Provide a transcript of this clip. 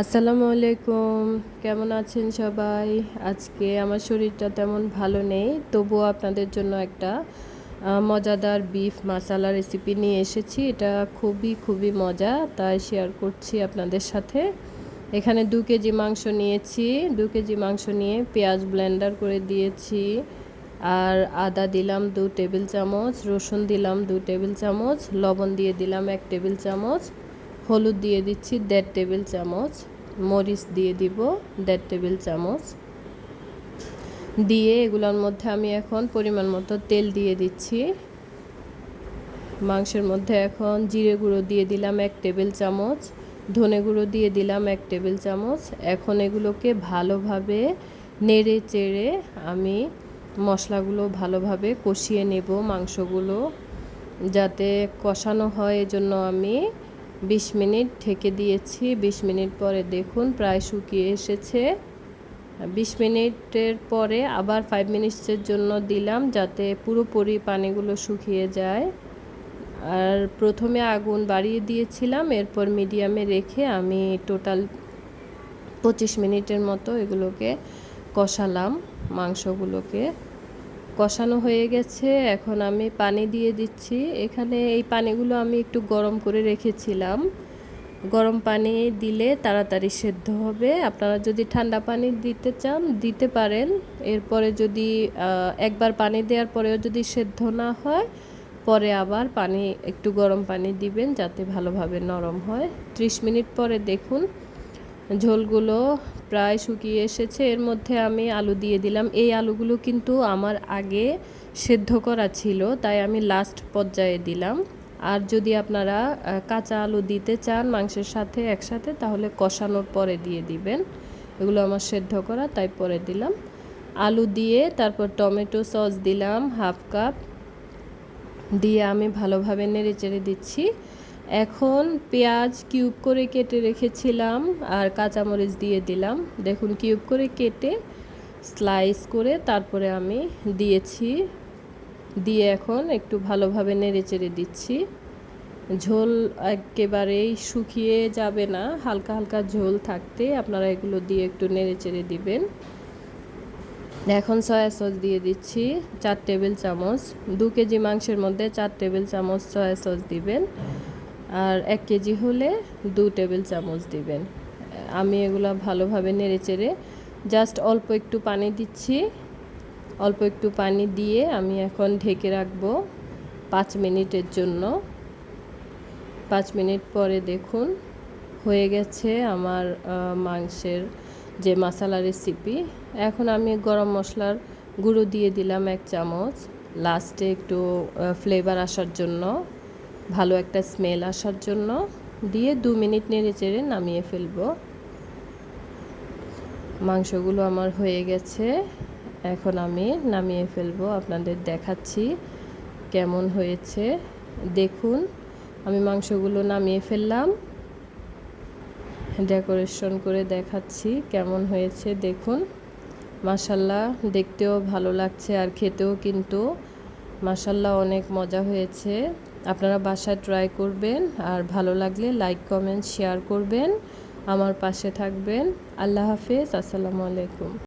আসসালামু আলাইকুম। কেমন আছেন সবাই? আজকে আমার শরীরটা তেমন ভালো নেই, তবুও আপনাদের জন্য একটা মজাদার বিফ মশালা রেসিপি নিয়ে এসেছি। এটা খুবই খুবই মজা, তাই শেয়ার করছি আপনাদের সাথে। এখানে দু কেজি মাংস নিয়েছি, দু কেজি মাংস নিয়ে পেঁয়াজ ব্লেন্ডার করে দিয়েছি। আর আদা দিলাম দু টেবিল চামচ, রসুন দিলাম দু টেবিল চামচ, লবণ দিয়ে দিলাম এক টেবিল চামচ। হলুদ দিয়ে দিচ্ছি দেড় টেবিল চামচ, মরিচ দিয়ে দিব দেড় টেবিল চামচ। দিয়ে এগুলোর মধ্যে আমি এখন পরিমাণ মতো তেল দিয়ে দিচ্ছি। মাংসের মধ্যে এখন জিরে গুঁড়ো দিয়ে দিলাম এক টেবিল চামচ, ধনে গুঁড়ো দিয়ে দিলাম এক টেবিল চামচ। এখন এগুলোকে ভালোভাবে নেড়ে চেড়ে আমি মশলাগুলো ভালোভাবে কষিয়ে নেব মাংসগুলো, যাতে কষানো হয় এজন্য আমি বিশ মিনিট ঢেকে দিয়েছি। বিশ মিনিট পরে দেখুন প্রায় শুকিয়ে এসেছে। বিশ মিনিটের পরে আবার ফাইভ মিনিটসের জন্য দিলাম যাতে পুরোপুরি পানিগুলো শুকিয়ে যায়। আর প্রথমে আগুন বাড়িয়ে দিয়েছিলাম, এরপর মিডিয়ামে রেখে আমি টোটাল পঁচিশ মিনিটের মতো এগুলোকে কষালাম, মাংসগুলোকে। কষানো হয়ে গেছে, এখন আমি পানি দিয়ে দিচ্ছি। এখানে এই পানিগুলো আমি একটু গরম করে রেখেছিলাম। গরম পানি দিলে তাড়াতাড়ি সেদ্ধ হবে। আপনারা যদি ঠান্ডা পানি দিতে চান, দিতে পারেন। এরপরে যদি একবার পানি দেওয়ার পরেও যদি সেদ্ধ না হয়, পরে আবার পানি, একটু গরম পানি দিবেন যাতে ভালোভাবে নরম হয়। ত্রিশ মিনিট পরে দেখুন ঝোলগুলো প্রায় শুকিয়ে এসেছে। এর মধ্যে আমি আলু দিয়ে দিলাম। এই আলুগুলো কিন্তু আমার আগে সেদ্ধ করা ছিল, তাই আমি লাস্ট পর্যায়ে দিলাম। আর যদি আপনারা কাঁচা আলু দিতে চান মাংসের সাথে একসাথে, তাহলে কষানোর পরে দিয়ে দিবেন। এগুলো আমার সেদ্ধ করা, তাই পরে দিলাম। আলু দিয়ে তারপর টমেটো সস দিলাম, হাফ কাপ। দিয়ে আমি ভালোভাবে নেড়ে চেড়ে দিচ্ছি। এখন পেঁয়াজ কিউব করে কেটে রেখেছিলাম আর কাঁচামরিচ দিয়ে দিলাম। দেখুন, কিউব করে কেটে স্লাইস করে তারপরে আমি দিয়েছি। দিয়ে এখন একটু ভালোভাবে নেড়ে চেড়ে দিচ্ছি। ঝোল একেবারেই শুকিয়ে যাবে না, হালকা হালকা ঝোল থাকতে। আপনারা এগুলো দিয়ে একটু নেড়ে চেড়ে দিবেন। এখন সয়া সস দিয়ে দিচ্ছি চার টেবিল চামচ। দু কেজি মাংসের মধ্যে চার টেবিল চামচ সয়া সস দিবেন। আর এক কেজি হলে দু টেবিল চামচ দিবেন। আমি এগুলো ভালোভাবে নেড়ে চেড়ে জাস্ট অল্প একটু পানি দিচ্ছি। অল্প একটু পানি দিয়ে আমি এখন ঢেকে রাখব পাঁচ মিনিটের জন্য। পাঁচ মিনিট পরে দেখুন হয়ে গেছে আমার মাংসের যে মশালা রেসিপি এখন আমি গরম মশলার গুঁড়ো দিয়ে দিলাম এক চামচ। লাস্টে একটু ফ্লেভার আসার জন্য। ভালো একটা স্মেল আসার জন্য দিয়ে দু মিনিট নেড়ে চেড়ে নামিয়ে ফেলব। মাংসগুলো আমার হয়ে গেছে। এখন আমি নামিয়ে ফেলব। আপনাদের দেখাচ্ছি কেমন হয়েছে। দেখুন, আমি মাংসগুলো নামিয়ে ফেললাম। ডেকোরেশন করে দেখাচ্ছি কেমন হয়েছে। দেখুন মাসাল্লাহ দেখতেও ভালো লাগছে আর খেতেও কিন্তু মাসাল্লাহ অনেক মজা হয়েছে। আপনারা বাসায় ট্রাই করবেন। আর ভালো লাগলে লাইক কমেন্ট শেয়ার করবেন। আমার পাশে থাকবেন। আল্লাহ হাফেজ, আসসালামু আলাইকুম।